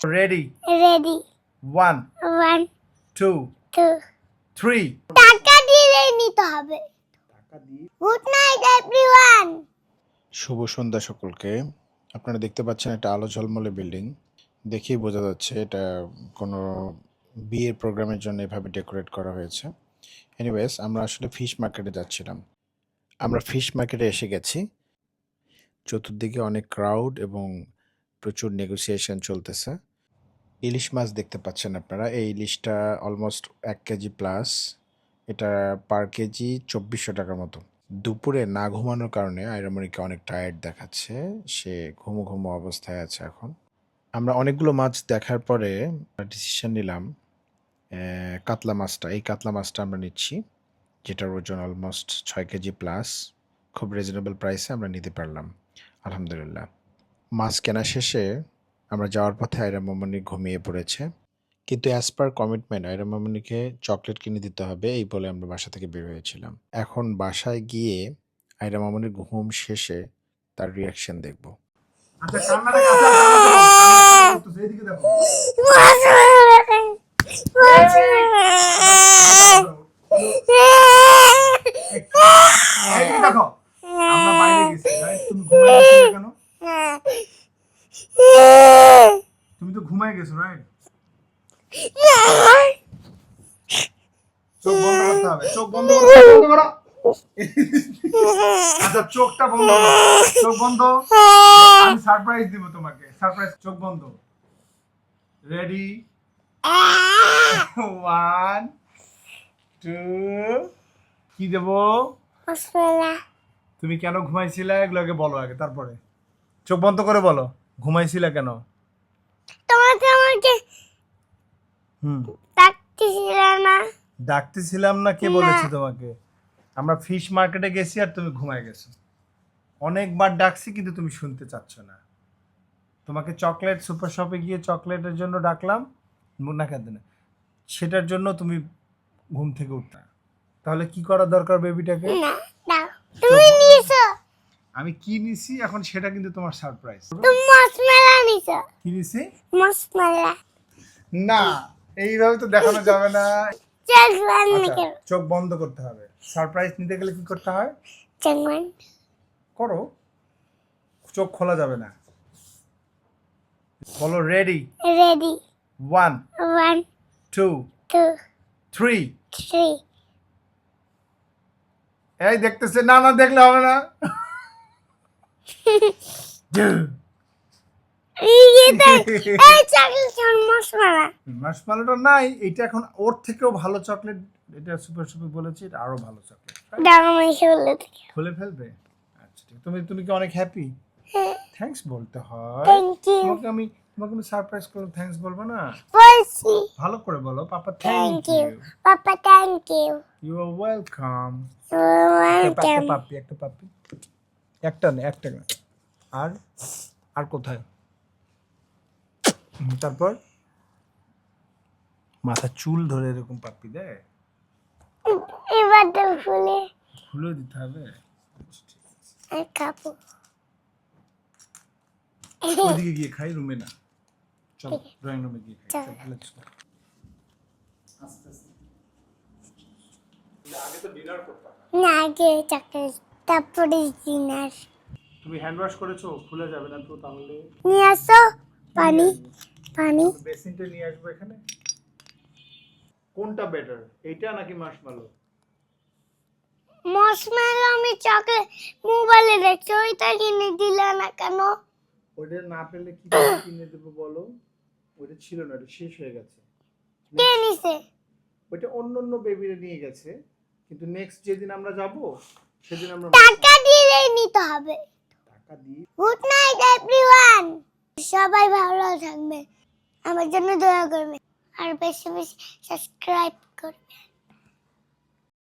Ready ready one one two two three টাকা দিলেই নিতে হবে। গুড নাইট এভরিওয়ান শুভ সন্ধ্যা সকলকে। আপনারা দেখতে পাচ্ছেন একটা আলো ঝলমলে বিল্ডিং। দেখেই বোঝা যাচ্ছে এটা কোনো বিয়ের প্রোগ্রামের জন্য এভাবে ডেকোরেট করা হয়েছে। এনিওয়েজ আমরা আসলে ফিশ মার্কেটে যাচ্ছিলাম। আমরা ফিশ মার্কেটে এসে গেছি। চতুর্দিকে অনেক ক্রাউড এবং প্রচুর নেগোসিয়েশন চলতেছে। ইলিশ মাছ দেখতে পাচ্ছেন আপনারা। এই ইলিশটা অলমোস্ট এক কেজি প্লাস এটা পার কেজি চব্বিশশো টাকার মতো। দুপুরে না ঘুমানোর কারণে আইরামণিকে অনেক টায়ার্ড দেখাচ্ছে। সে ঘুমো ঘুমো অবস্থায় আছে এখন। আমরা অনেকগুলো মাছ দেখার পরে ডিসিশন নিলাম কাতলা মাছটা। এই কাতলা মাছটা আমরা নিচ্ছি, যেটার ওজন অলমোস্ট ছয় কেজি প্লাস খুব রিজনেবল প্রাইসে আমরা নিতে পারলাম। আলহামদুলিল্লাহ। মাছ কেনা শেষে আমরা যাওয়ার পথে আয়রা মামনি ঘুমিয়ে পড়েছে। কিন্তু অ্যাজ পার কমিটমেন্ট আয়রা মামনিকে চকলেট কিনে দিতে হবে, এই বলে আমরা বাসা থেকে বের হয়েছিলাম। এখন বাসায় গিয়ে আয়রা মামনির ঘুম শেষে তার রিয়াকশন দেখব। আচ্ছা দেখো। আমরা বাইরে গেছি? তুমি ঘুমায় গেছো রাইট চোখ বন্ধ করতে হবে চোখ বন্ধ করো চোখ বন্ধ করো। আচ্ছা চোখটা বন্ধ করো। চোখ বন্ধ। আমি সারপ্রাইজ দিব তোমাকে। সারপ্রাইজ চোখ বন্ধ। রেডি ওয়ান টু কি দেবো? তুমি কেন ঘুমাইছিলে? এগুলোকে বলো আগে তারপরে। চোখ বন্ধ করে বলো। ঘুমাইছিলে কেন? তোমাকে আমাকে হুম না। ডাকতেছিলাম না কে বলেছে তোমাকে? আমরা ফিশ মার্কেটে গেছি আর তুমি ঘুমায় গেছো। অনেকবার ডাকছি কিন্তু তুমি শুনতে চাচ্ছ না। তোমাকে চকলেট সুপার শপে গিয়ে চকলেটের জন্য ডাকলাম। না কেন না। সেটার জন্য তুমি ঘুম থেকে উঠতা তাহলে কি করা দরকার বেবিটাকে না তুমি নিয়েছো। আমি কি নিছি? এখন সেটা কিন্তু তোমার সারপ্রাইজ তুমি মশমেলা নিয়েছো কি নিছি? মশমেলা না এইভাবে তো দেখানো যাবে না। চল বন্ধ আচ্ছা, চোখ বন্ধ করতে হবে। সারপ্রাইজ নিতে গেলে কি করতে হয়? করো। চোখ খোলা যাবে না। বলো ready ready one one two two three three এই দেখতেছে না না দেখলে হবে না। মার্শমেলোটা নাই এটা এখন ওর থেকেও ভালো চকলেট এটা সুপার সুপার বলেছি এটা আরও ভালো চকলেট দাও আমি শুনলে থেকে খুলে ফেলবে? আচ্ছা ঠিক তুমি তুমি কি অনেক হ্যাপি থ্যাঙ্কস বলতে হয়। তোমাকে আমি তোমাকে আমি সারপ্রাইজ করে থ্যাঙ্কস বলব না? বলছি। ভালো করে বলো papa thank thank you you papa thank you you R welcome একটা ওয়েলকাম পাপ্পি একটা পাপ্পি। একটা না একটা না আর আর কোথায়? তারপর? মাথা চুল ধরে এরকম পাপ্পি দেয় এবার তো খুলে দিতে হবে। খাব। ওইদিকে গিয়ে খাই রুমে না। চল ড্রয়িং রুমে গিয়ে খাই. আস্তে আস্তে আগে তো ডিনার করতাম না আগে চকলেট তারপরে ডিনার তুমি হ্যান্ড ওয়াশ করেছ খুলে যাবে না তো তাহলে? নিয়ে আসো পানি পানি। বেসিনটা নিয়ে আসব এখানে? কোনটা বেটার এইটা নাকি মার্শমেলো মশমেলো আমি চকলেট মোবাইলে দেখছি ওইটা কিনে দিলে না কেন? ওইটা না পেলে কি কিনে দেবো বলো? ওইটা ছিল না ওটা শেষ হয়ে গেছে। কে নিছে? ওইটা অন্য অন্য বেবিরে নিয়ে গেছে কিন্তু নেক্সট যেদিন আমরা যাব সেদিন আমরা টাকা দিলেই নিতে হবে। টাকা দিয়ে গুড নাইট এভরিওয়ান সবাই ভালো থাকবে আমার জন্য দয়া করবে আর বেশি বেশি সাবস্ক্রাইব করবে